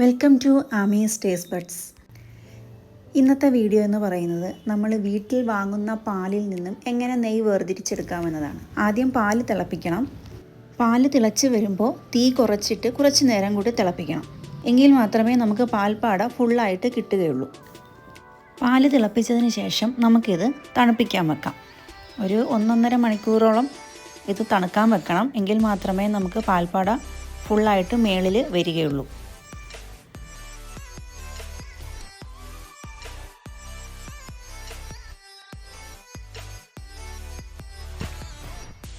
Welcome to ആമീസ് taste buds ഇന്നത്തെ video എന്ന് പറയുന്നത് നമ്മൾ വീട്ടിൽ വാങ്ങുന്ന പാലിൽ നിന്നും എങ്ങനെ നെയ്യ് വേർതിരിച്ചെടുക്കാമെന്നതാണ്. ആദ്യം പാൽ തിളപ്പിക്കണം. പാൽ തിളച്ച് വരുമ്പോൾ തീ കുറച്ചിട്ട് കുറച്ച് നേരം കൂടി തിളപ്പിക്കണം. എങ്കിൽ മാത്രമേ നമുക്ക് പാൽപ്പാട ഫുള്ളായിട്ട് കിട്ടുകയുള്ളൂ. പാൽ തിളപ്പിച്ചതിന് ശേഷം നമുക്കിത് തണുപ്പിക്കാൻ വെക്കാം. ഒരു ഒന്നൊന്നര മണിക്കൂറോളം ഇത് തണുക്കാൻ വെക്കണം. എങ്കിൽ മാത്രമേ നമുക്ക് പാൽപ്പാട ഫുള്ളായിട്ട് മേളിൽ വരികയുള്ളൂ.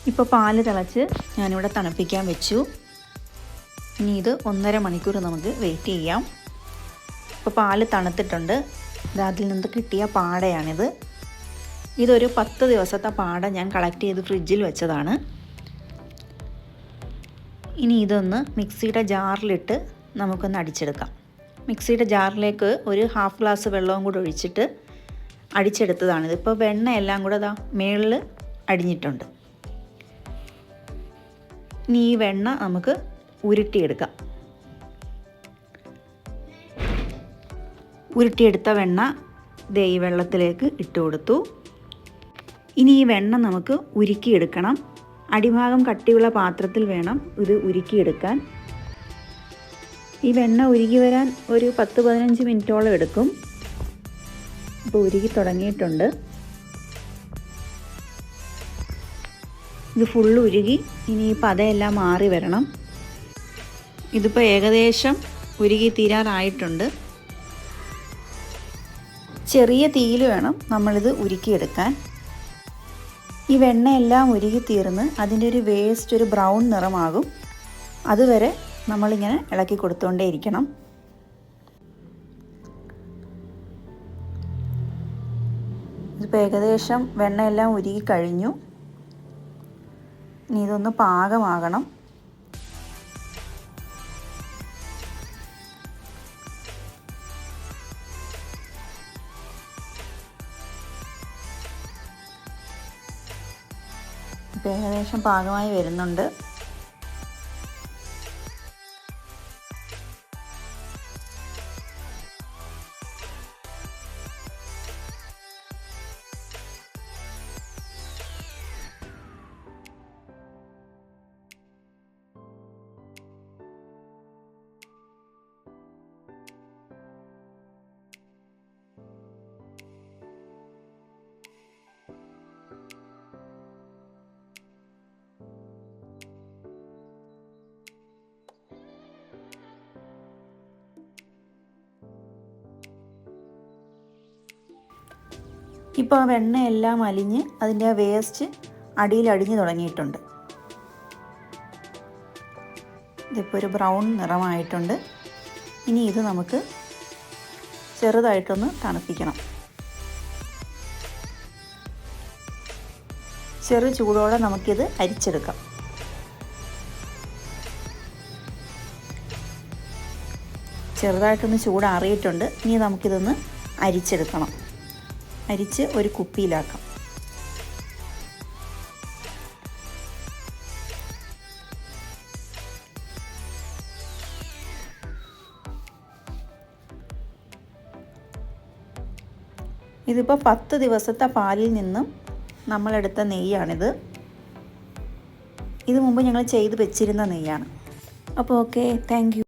ഇപ്പോൾ പാൽ തിളച്ച് ഞാനിവിടെ തണുപ്പിക്കാൻ വെച്ചു. ഇനി ഇത് ഒന്നര മണിക്കൂർ നമുക്ക് വെയിറ്റ് ചെയ്യാം. ഇപ്പോൾ പാൽ തണുത്തിട്ടുണ്ട്. ഇത് അതിൽ നിന്ന് കിട്ടിയ പാടയാണിത്. ഇതൊരു പത്ത് ദിവസത്തെ പാട ഞാൻ കളക്ട് ചെയ്ത് ഫ്രിഡ്ജിൽ വെച്ചതാണ്. ഇനി ഇതൊന്ന് മിക്സിയുടെ ജാറിലിട്ട് നമുക്കൊന്ന് അടിച്ചെടുക്കാം. മിക്സിയുടെ ജാറിലേക്ക് ഒരു ഹാഫ് ഗ്ലാസ് വെള്ളവും കൂടി ഒഴിച്ചിട്ട് അടിച്ചെടുത്തതാണിത് ഇപ്പോൾ വെണ്ണ എല്ലാം കൂടെ അതാ മേളിൽ അടിഞ്ഞിട്ടുണ്ട്. ഇനി ഈ വെണ്ണ നമുക്ക് ഉരുട്ടിയെടുക്കാം. ഉരുട്ടിയെടുത്ത വെണ്ണ ദേ ഈ വെള്ളത്തിലേക്ക് ഇട്ട് കൊടുത്തു. ഇനി ഈ വെണ്ണ നമുക്ക് ഉരുക്കിയെടുക്കണം. അടിഭാഗം കട്ടിയുള്ള പാത്രത്തിൽ വേണം ഇത് ഉരുക്കിയെടുക്കാൻ. ഈ വെണ്ണ ഉരുകി വരാൻ ഒരു പത്ത് പതിനഞ്ച് മിനിറ്റോളം എടുക്കും. ഇപ്പോൾ ഉരുകി തുടങ്ങിയിട്ടുണ്ട്. ഇത് ഫുള്ള് ഉരുകി ഇനി ഈ പതയെല്ലാം മാറി വരണം. ഇതിപ്പോൾ ഏകദേശം ഉരുകി തീരാറായിട്ടുണ്ട്. ചെറിയ തീയിൽ വേണം നമ്മളിത് ഉരുക്കിയെടുക്കാൻ. ഈ വെണ്ണയെല്ലാം ഉരുകി തീർന്ന് അതിന്റെ ഒരു വേസ്റ്റ് ഒരു ബ്രൗൺ നിറമാകും. അതുവരെ നമ്മളിങ്ങനെ ഇളക്കി കൊടുത്തുകൊണ്ടേയിരിക്കണം ഇതിപ്പോൾ ഏകദേശം വെണ്ണയെല്ലാം ഉരുകി കഴിഞ്ഞു. ഇനി ഇതൊന്ന് പാകമാകണം. ഇപ്പം ഏകദേശം പാകമായി വരുന്നുണ്ട്. ഇപ്പോൾ ആ വെണ്ണയെല്ലാം അലിഞ്ഞ് അതിന്റെ ആ വേസ്റ്റ് അടിയിൽ അടിഞ്ഞു തുടങ്ങിയിട്ടുണ്ട്. ഇതിപ്പോൾ ഒരു ബ്രൗൺ നിറമായിട്ടുണ്ട്. ഇനി ഇത് നമുക്ക് ചെറുതായിട്ടൊന്ന് തണുപ്പിക്കണം. ചെറു ചൂടോടെ നമുക്കിത് അരിച്ചെടുക്കാം. ചെറുതായിട്ടൊന്ന് ചൂടാറിയിട്ടുണ്ട്. ഇനി നമുക്കിതൊന്ന് അരിച്ചെടുക്കണം. അരിച്ച് ഒരു കുപ്പിയിലാക്കാം. ഇതിപ്പോൾ പത്ത് ദിവസത്തെ പാലിൽ നിന്നും നമ്മളെടുത്ത നെയ്യാണിത്. ഇത് മുമ്പ് ഞങ്ങൾ ചെയ്ത് വെച്ചിരുന്ന നെയ്യാണ്. അപ്പോൾ ഓക്കെ താങ്ക്